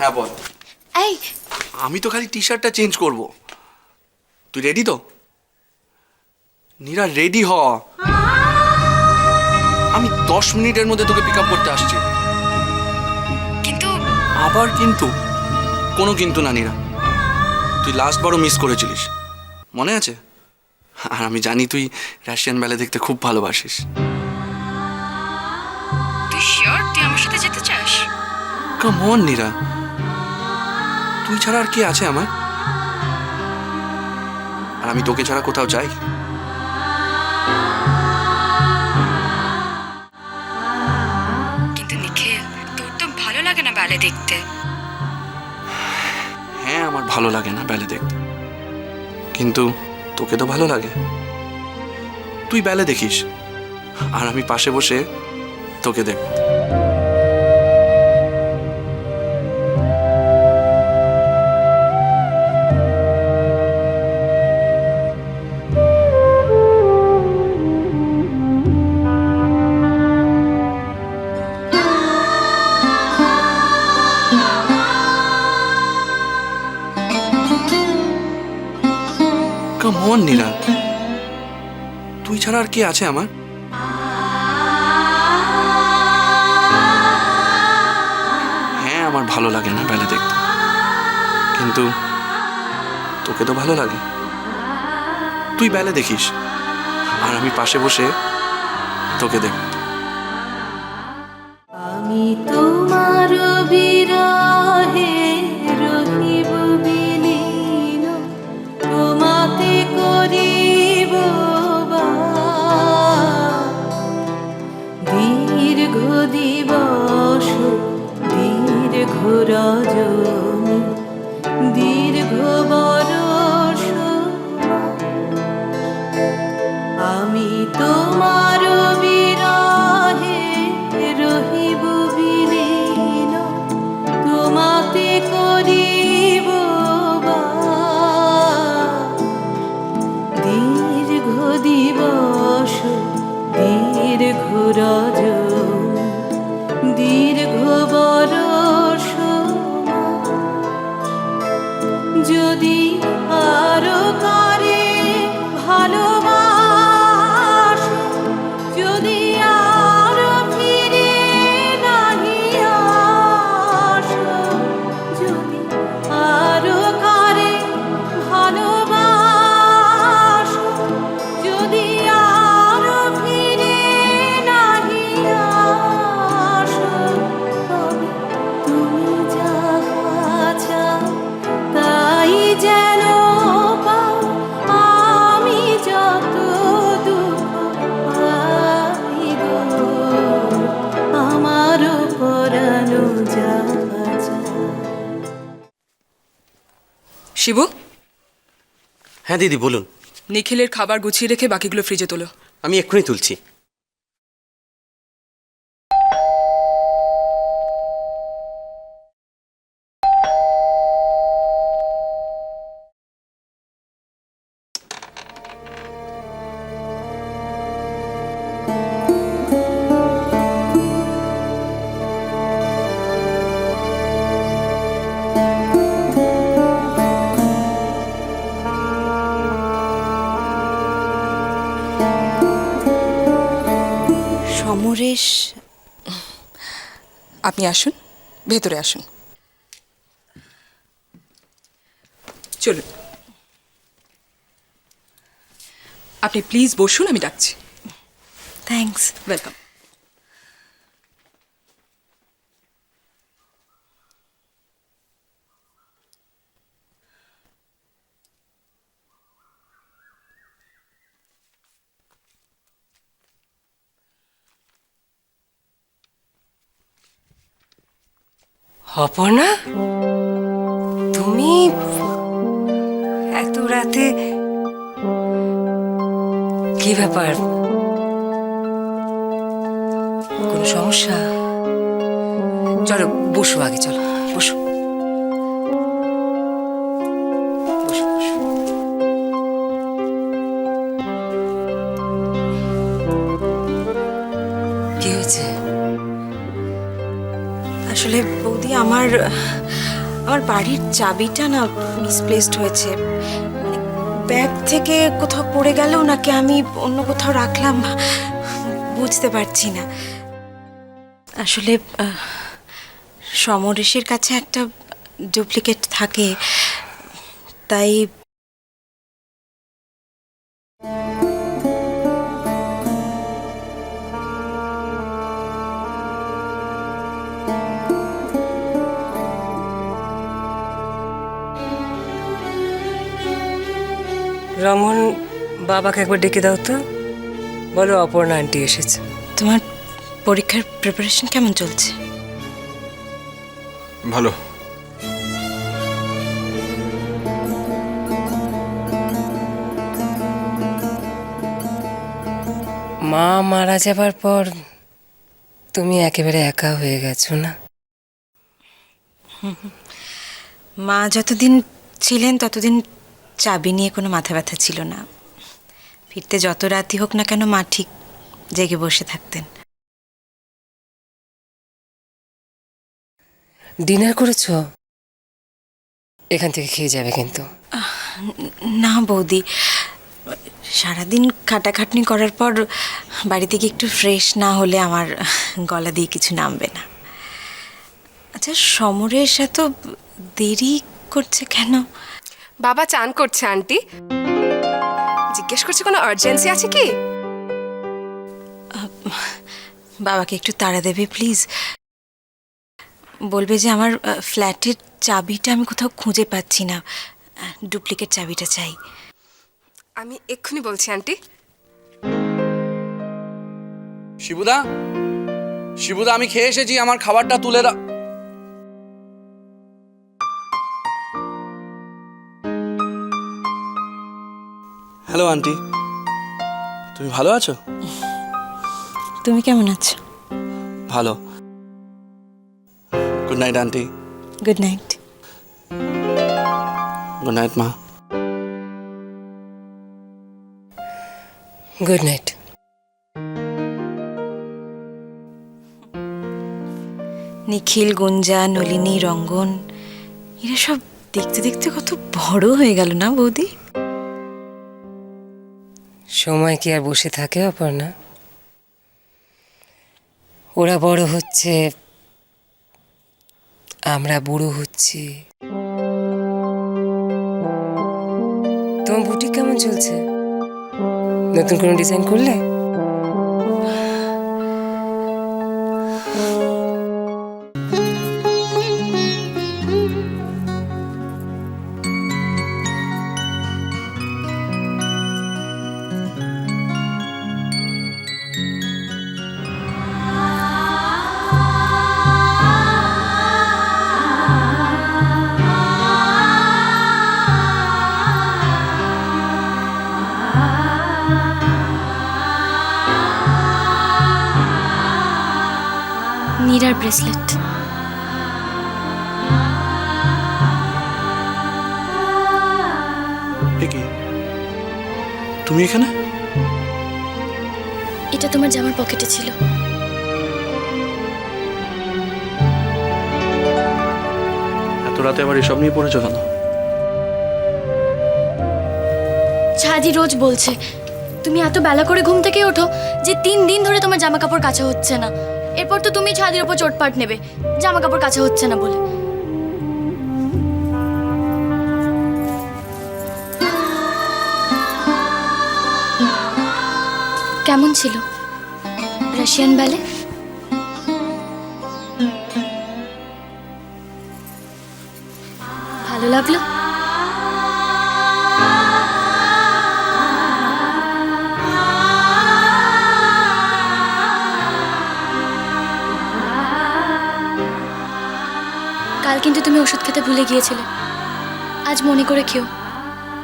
হ্যাঁ বল। এই। আমি তো খালি টি শার্টটা চেঞ্জ করব। তুই রেডি তো? নীরা রেডি হ। আমি দশ মিনিটের মধ্যে তোকে পিক আপ করতে আসছি। কিন্তু আবার কিন্তু? কোনো কিন্তু না নীরা। তুই লাস্ট বারও মিস করেছিলিস। মনে আছে? আর আমি জানি তুই রাশিয়ান ব্যালে দেখতে খুব ভালোবাসিস। তুই শিওর তুই আমার সাথে যেতে চাস? Come on Nira. তুই ছাড়া আর কে আছে আমার আর আমি তোকে ছাড়া কোথাও যাই? কিন্তু নিখিল তোর তো ভালো লাগে না ব্যালে দেখতে। হ্যাঁ আমার ভালো লাগে না ব্যালে দেখতে। কিন্তু তোকে তো ভালো লাগে। তুই ব্যালে দেখিস। আর আমি পাশে বসে তোকে দেখ ছাড়া আর কে আছে আমার? হ্যাঁ আমার ভালো লাগে না বেলা দেখতে। কিন্তু তোকে তো ভালো লাগে। তুই বেলে দেখিস। আর আমি পাশে বসে তোকে দেখ। আমি তোমার বিরহে রহিব বিলীন। তোমাতে করিব দিবস দীর্ঘ রজনী শিবু? হ্যাঁ দিদি বলুন। নিখিলের খাবার গুছিয়ে রেখে বাকিগুলো ফ্রিজে তোলো। আমি এক্ষুনি তুলছি। সমরেশ আপনি আসুন ভেতরে আসুন। চলুন। আপনি প্লিজ বসুন আমি ডাকছি। Thanks welcome Aparna? তুমি এত রাতে কি ব্যাপার? কোনো সমস্যা? চলো, বসো আগে, চলো, বসো। কি হয়েছে? আসলে আমার আমার বাড়ির চাবিটা না মিসপ্লেসড হয়েছে। মানে ব্যাগ থেকে কোথাও পড়ে গেল নাকি আমি অন্য কোথাও রাখলাম, বুঝতে পারছি না। আসলে সমরেশের কাছে একটা ডুপ্লিকেট থাকে, তাই রমন বাবাকে একবার ডেকে দাও তো। বলো অপর্ণা আন্টি এসেছে। তোমার পরীক্ষার প্রিপারেশন কেমন চলছে? ভালো। মা মারা যাবার পর তুমি একেবারে একা হয়ে গেছো না? মা যতদিন ছিলেন ততদিন চাবি নিয়ে কোনো মাথা ব্যথা ছিল না। ফিরতে যত রাতই হোক না কেন মা ঠিক জেগে বসে থাকতেন। ডিনার করেছ? এখান থেকে খেয়ে যাবে কিন্তু। না বৌদি সারাদিন খাটাখাটনি করার পর বাড়িতে গিয়ে একটু ফ্রেশ না হলে আমার গলা দিয়ে কিছু নামবে না। আচ্ছা সমরেশ এত দেরি করছে কেন? বাবা চান করছে আন্টি। জিজ্ঞেস করছে কোনো আর্জেন্সি আছে কি? বাবাকে একটু তাড়া দেবে প্লিজ বলবে যে আমার ফ্ল্যাটের চাবিটা আমি কোথাও খুঁজে পাচ্ছি না। ডুপ্লিকেট চাবিটা চাই। আমি এক্ষুনি বলছি আন্টি। শিবুদা? শিবুদা আমি খেয়ে এসেছি আমার খাবারটা তুলে দাও। Hello aunty. তুমি ভালো আছো? তুমি কেমন আছো? ভালো। Good night aunty. Good night good night মা। গুড নাইট নিখিল গুঞ্জা নলিনী রঙ্গন এরা সব দেখতে দেখতে কত বড় হয়ে গেল না বৌদি? সময় কি আর বসে থাকে অপর্ণা? ওরা বড় হচ্ছে, আমরা বুড়ো হচ্ছি। তোমার বুটিক কেমন চলছে? নতুন কোনো ডিজাইন করলে? নীরার ব্রেসলেট কি? তুমি এখানে? এটা তোমার জামার পকেটে ছিল। এত রাতে আবার এসব নিয়ে পড়েছো কেন? ছাদি রোজ বলছে তুমি এত বেলা করে ঘুম থেকে ওঠো যে তিন দিন ধরে তোমার জামা কাপড় কাচা হচ্ছে না। এরপর তো তুমি ছাদের উপর চোটপাট নেবে। জামা কাপড় কাচা হচ্ছে না বলে। কেমন ছিল? রাশিয়ান ব্যালে ভালো লাগল? কিন্তু তুমি ওষুধ খেতে ভুলে গিয়েছিলে। আজ মনে করে খেও।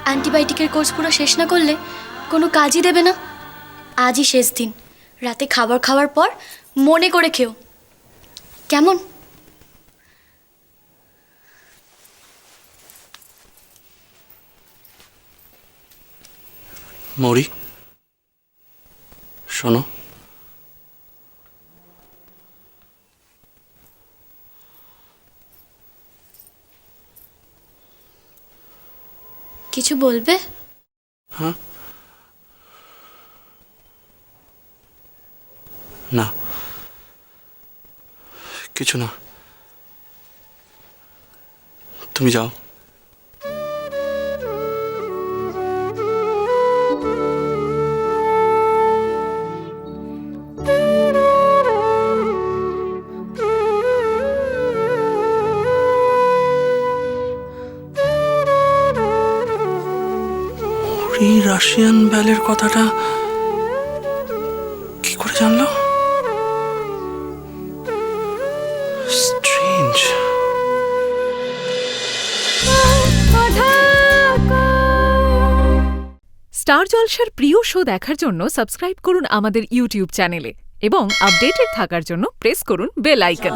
অ্যান্টিবায়োটিকের কোর্স পুরো শেষ না করলে কোনো কাজই দেবে না। আজই শেষ দিন। রাতে খাবার খাওয়ার পর মনে করে খেও। কেমন? মৌরি, শোনো। কিছু বলবে? হ্যাঁ। না। কিছু না। তুমি যাও। রাশিয়ান ব্যালের কথাটা কি করে জানলো? স্ট্রেঞ্জ স্টার জলসার প্রিয় শো দেখার জন্য সাবস্ক্রাইব করুন আমাদের ইউটিউব চ্যানেলে এবং আপডেটেড থাকার জন্য প্রেস করুন বেল আইকন।